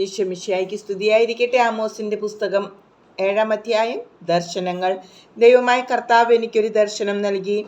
ഈശ്വമിഷയായിക്ക് സ്തുതിയായിരിക്കട്ടെ ആമോസിന്റെ പുസ്തകം ഏഴാം അധ്യായം. ദർശനങ്ങൾ. ദൈവമായ കർത്താവ് എനിക്കൊരു ദർശനം നൽകി.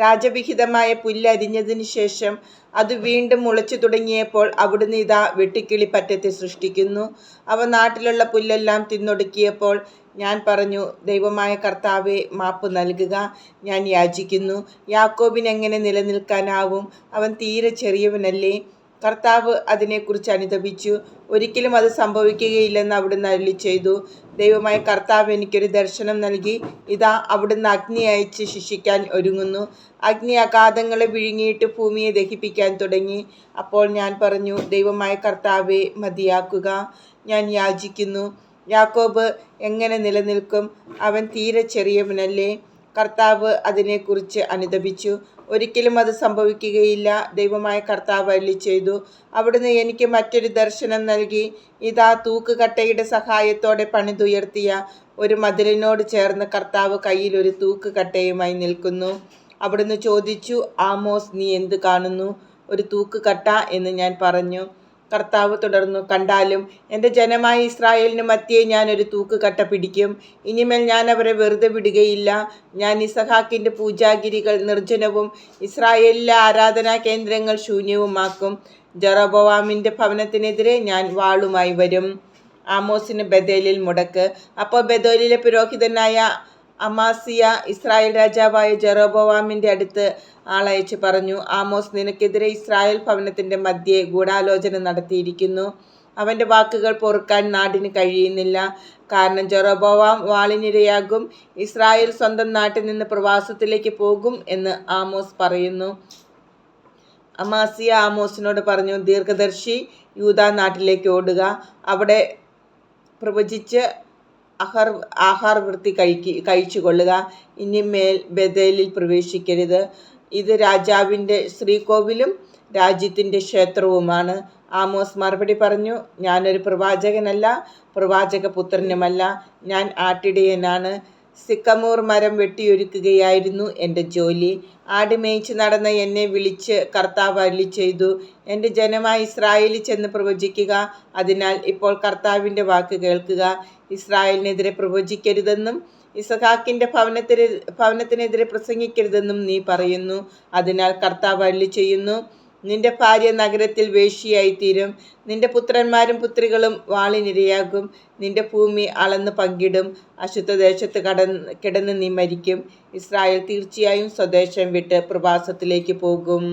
രാജവിഹിതമായ പുല്ല് അരിഞ്ഞതിന് ശേഷം അത് വീണ്ടും മുളച്ചു തുടങ്ങിയപ്പോൾ അവിടുന്ന് ഇതാ വെട്ടിക്കിളിപ്പറ്റത്തെ സൃഷ്ടിക്കുന്നു. അവ നാട്ടിലുള്ള പുല്ലെല്ലാം തിന്നൊടുക്കിയപ്പോൾ ഞാൻ പറഞ്ഞു ദൈവമായ കർത്താവെ മാപ്പ് നൽകുക. ഞാൻ യാചിക്കുന്നു. യാക്കോബിനെങ്ങനെ നിലനിൽക്കാനാവും? അവൻ തീരെ ചെറിയവനല്ലേ. കർത്താവ് അതിനെക്കുറിച്ച് അനുദപിച്ചു. ഒരിക്കലും അത് സംഭവിക്കുകയില്ലെന്ന് അവിടുന്ന് അരുളി ചെയ്തു. ദൈവമായ കർത്താവ് എനിക്കൊരു ദർശനം നൽകി. ഇതാ അവിടുന്ന് അഗ്നി അയച്ച് ശിക്ഷിക്കാൻ ഒരുങ്ങുന്നു. അഗ്നി അഗാധങ്ങളെ വിഴുങ്ങിയിട്ട് ഭൂമിയെ ദഹിപ്പിക്കാൻ തുടങ്ങി. അപ്പോൾ ഞാൻ പറഞ്ഞു ദൈവമായ കർത്താവെ മതിയാക്കുക. ഞാൻ യാചിക്കുന്നു. യാക്കോബ് എങ്ങനെ നിലനിൽക്കും? അവൻ തീരെ ചെറിയവനല്ലേ? കർത്താവ് അതിനെക്കുറിച്ച് അനുദപിച്ചു. ഒരിക്കലും അത് സംഭവിക്കുകയില്ല. ദൈവമായ കർത്താവ് അല്ലി ചെയ്തു. അവിടുന്ന് എനിക്ക് മറ്റൊരു ദർശനം നൽകി. ഇതാ തൂക്കുകട്ടയുടെ സഹായത്തോടെ പണിതുയർത്തിയ ഒരു മതിലിനോട് ചേർന്ന് കർത്താവ് കയ്യിൽ ഒരു തൂക്കുകട്ടയുമായി നിൽക്കുന്നു. അവിടുന്ന് ചോദിച്ചു ആമോസ് നീ എന്ത് കാണുന്നു? ഒരു തൂക്കുകട്ട എന്ന് ഞാൻ പറഞ്ഞു. കർത്താവ് തുടർന്നു കണ്ടാലും എന്റെ ജനമായ ഇസ്രായേലിന് ഞാൻ ഒരു തൂക്കുകട്ട പിടിക്കും. ഇനിമേൽ ഞാൻ അവരെ വെറുതെ വിടുകയില്ല. ഞാൻ ഇസഹാക്കിന്റെ പൂജാഗിരികൾ നിർജനവും ഇസ്രായേലിലെ ആരാധനാ കേന്ദ്രങ്ങൾ ശൂന്യവുമാക്കും. ജറബോവാമിന്റെ ഭവനത്തിനെതിരെ ഞാൻ വാളുമായി വരും. ആമോസിന് ബദേലിൽ മുടക്ക്. അപ്പോൾ ബദോലിലെ പുരോഹിതനായ അമാസിയ ഇസ്രായേൽ രാജാവായ ജെറോബോവാമിന്റെ അടുത്ത് ആളയച്ച് പറഞ്ഞു ആമോസ് നിനക്കെതിരെ ഇസ്രായേൽ ഭവനത്തിന്റെ മധ്യേ ഗൂഢാലോചന നടത്തിയിരിക്കുന്നു. അവന്റെ വാക്കുകൾ പൊറുക്കാൻ നാടിന് കഴിയുന്നില്ല. കാരണം ജെറോബോവാം വാളിനിരയാകും ഇസ്രായേൽ സ്വന്തം നാട്ടിൽ നിന്ന് പ്രവാസത്തിലേക്ക് പോകും എന്ന് ആമോസ് പറയുന്നു. അമാസിയ ആമോസിനോട് പറഞ്ഞു ദീർഘദർശി യൂത നാട്ടിലേക്ക് ഓടുക. അവിടെ പ്രവചിച്ച് അഹർ ആഹാര വൃത്തി കഴിക്ക് കഴിച്ചു കൊള്ളുക ഇനിമേൽ ബദേലിൽ പ്രവേശിക്കരുത്. ഇത് രാജാവിന്റെ ശ്രീകോവിലും രാജ്യത്തിന്റെ ക്ഷേത്രവുമാണ്. ആമോസ് മറുപടി പറഞ്ഞു ഞാനൊരു പ്രവാചകനല്ല പ്രവാചക പുത്രനുമല്ല ഞാൻ ആട്ടിടയനാണ്. സിക്കമൂർ മരം വെട്ടിയൊരുക്കുകയായിരുന്നു എന്റെ ജോലി. ആട് മേയിച്ച് നടന്ന എന്നെ വിളിച്ച് കർത്താവ് അരുളി ചെയ്തു. എന്റെ ജനമായി ഇസ്രായേലിൽ ചെന്ന് പ്രവചിക്കുക. അതിനാൽ ഇപ്പോൾ കർത്താവിന്റെ വാക്ക് കേൾക്കുക. ഇസ്രായേലിനെതിരെ പ്രവചിക്കരുതെന്നും ഇസഹാക്കിന്റെ ഭവനത്തിന് ഭവനത്തിനെതിരെ പ്രസംഗിക്കരുതെന്നും നീ പറയുന്നു. അതിനാൽ കർത്താവ് അരുളി ചെയ്യുന്നു. നിന്റെ ഭാര്യ നഗരത്തിൽ വേശ്യയായിത്തീരും. നിന്റെ പുത്രന്മാരും പുത്രികളും വാളിനിരയാകും. നിന്റെ ഭൂമി അളന്ന് പങ്കിടും. അശുദ്ധദേശത്ത് കടന്ന് കിടന്ന് നീ മരിക്കും. ഇസ്രായേൽ തീർച്ചയായും സ്വദേശം വിട്ട് പ്രവാസത്തിലേക്ക് പോകും.